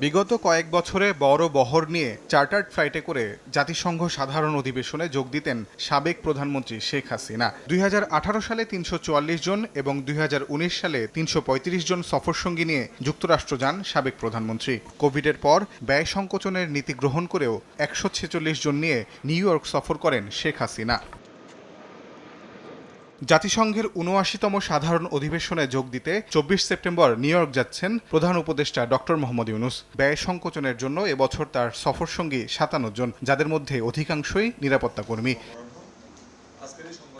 বিগত কয়েক বছরে বড় বহর নিয়ে চার্টার্ড ফ্লাইটে করে জাতিসংঘ সাধারণ অধিবেশনে যোগ দিতেন সাবেক প্রধানমন্ত্রী শেখ হাসিনা। দুই হাজার আঠারো সালে তিনশো চুয়াল্লিশ জন এবং দুই হাজার উনিশ সালে তিনশো পঁয়ত্রিশ জন সফরসঙ্গী নিয়ে যুক্তরাষ্ট্র যান সাবেক প্রধানমন্ত্রী। কোভিডের পর ব্যয় সংকোচনের নীতি গ্রহণ করেও একশো ছেচল্লিশ জন নিয়ে নিউ ইয়র্ক সফর করেন শেখ হাসিনা। জাতিসংঘের উনআশিতম সাধারণ অধিবেশনে যোগ দিতে চব্বিশ সেপ্টেম্বর নিউ ইয়র্ক যাচ্ছেন প্রধান উপদেষ্টা ডক্টর মোহাম্মদ ইউনুস। ব্যয় সংকোচনের জন্য এবছর তার সফরসঙ্গী সাতান্ন জন, যাদের মধ্যে অধিকাংশই নিরাপত্তা কর্মী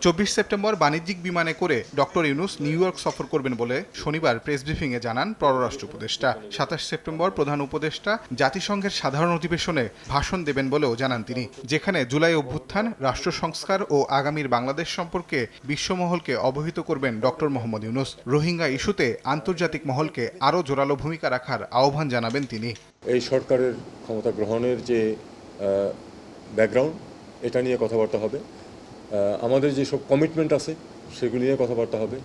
চব্বিশ সেপ্টেম্বর বাণিজ্যিক বিমানে করে ডক্টর ইউনুস নিউ ইয়র্ক সফর করবেন বলে শনিবার প্রেস ব্রিফিংয়ে জানান পররাষ্ট্র উপদেষ্টা। সাতাশ সেপ্টেম্বর প্রধান উপদেষ্টা জাতিসংঘের সাধারণ অধিবেশনে ভাষণ দেবেন বলেও জানান তিনি। যেখানে জুলাই অভ্যুত্থান, রাষ্ট্র সংস্কার ও আগামীর বাংলাদেশ সম্পর্কে বিশ্বমহলকে অবহিত করবেন ডক্টর মোহাম্মদ ইউনুস। রোহিঙ্গা ইস্যুতে আন্তর্জাতিক মহলকে আরও জোরালো ভূমিকা রাখার আহ্বান জানাবেন তিনি। এই সরকারের ক্ষমতা গ্রহণের যে ব্যাকগ্রাউন্ড এটা নিয়ে কথাবার্তা হবে। আমাদের যেসব কমিটমেন্ট আছে, সেগুলি নিয়ে কথাবার্তা হবে।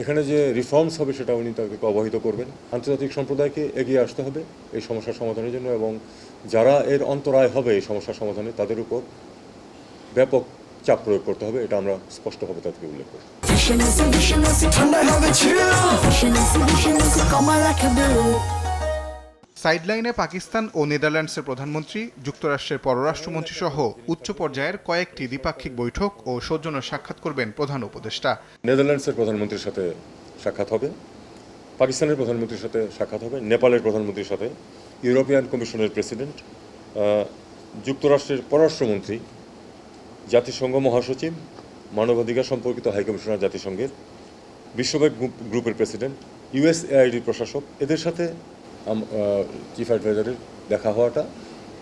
এখানে যে রিফর্মস হবে, সেটা উনি তাদেরকে অবহিত করবেন। আন্তর্জাতিক সম্প্রদায়কে এগিয়ে আসতে হবে এই সমস্যার সমাধানের জন্য এবং যারা এর অন্তরায় হবে এই সমস্যার সমাধানে, তাদের উপর ব্যাপক চাপ প্রয়োগ করতে হবে, এটা আমরা স্পষ্টভাবে তাদেরকে উল্লেখ করি ঠান্ডায় হবে সাইডলাইনে পাকিস্তান ও নেদারল্যান্ডসের প্রধানমন্ত্রী, যুক্তরাষ্ট্রের পররাষ্ট্রমন্ত্রী সহ উচ্চ পর্যায়ের কয়েকটি দ্বিপাক্ষিক বৈঠক ও সৌজন্য সাক্ষাৎ করবেন প্রধান উপদেষ্টা। নেদারল্যান্ডসের প্রধানমন্ত্রীর সাথে সাক্ষাৎ হবে, পাকিস্তানের প্রধানমন্ত্রীর সাথে সাক্ষাৎ হবে, নেপালের প্রধানমন্ত্রীর সাথে, ইউরোপিয়ান কমিশনের প্রেসিডেন্ট যুক্তরাষ্ট্রের পররাষ্ট্রমন্ত্রী, জাতিসংঘ মহাসচিব, মানবাধিকার সম্পর্কিত হাইকমিশনার জাতিসংঘের, বিশ্বব্যাংক গ্রুপ- গ্রুপের প্রেসিডেন্ট ইউএসএআইডির প্রশাসক, এদের সাথে চিফ অ্যাডভাইজারের দেখা হওয়াটা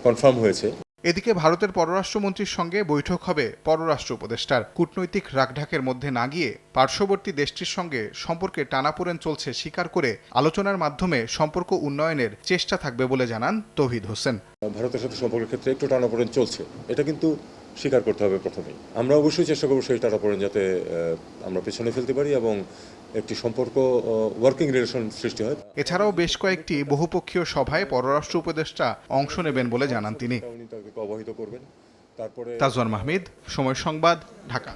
কনফার্ম হয়েছে। এদিকে ভারতের পররাষ্ট্রমন্ত্রীর সঙ্গে বৈঠক হবে পররাষ্ট্র উপদেষ্টার। কূটনৈতিক রাগঢাকের মধ্যে না গিয়ে পার্শ্ববর্তী দেশটির সঙ্গে সম্পর্কে টানাপোড়েন চলছে স্বীকার করে আলোচনার মাধ্যমে সম্পর্ক উন্নয়নের চেষ্টা থাকবে বলে জানান তৌহিদ হোসেন। ভারতের সাথে সম্পর্কের ক্ষেত্রে একটু টানাপোড়েন চলছে। এটা কিন্তু স্বীকার করতে হবে প্রথমেই। আমরা অবশ্যই চেষ্টা করব সেই টাটা পড়েন যাতে আমরা পেছনে ফেলতে পারি এবং একটি সম্পর্ক ওয়ার্কিং রিলেশন সৃষ্টি হয়। এছাড়াও বেশ কয়েকটি বহুপক্ষীয় সভায় পররাষ্ট্র উপদেষ্টা অংশ নেবেন বলে জানান তিনি। অবহিত করবেন। তারপরে তাজওয়ার মাহমিদ সময় সংবাদ ঢাকা।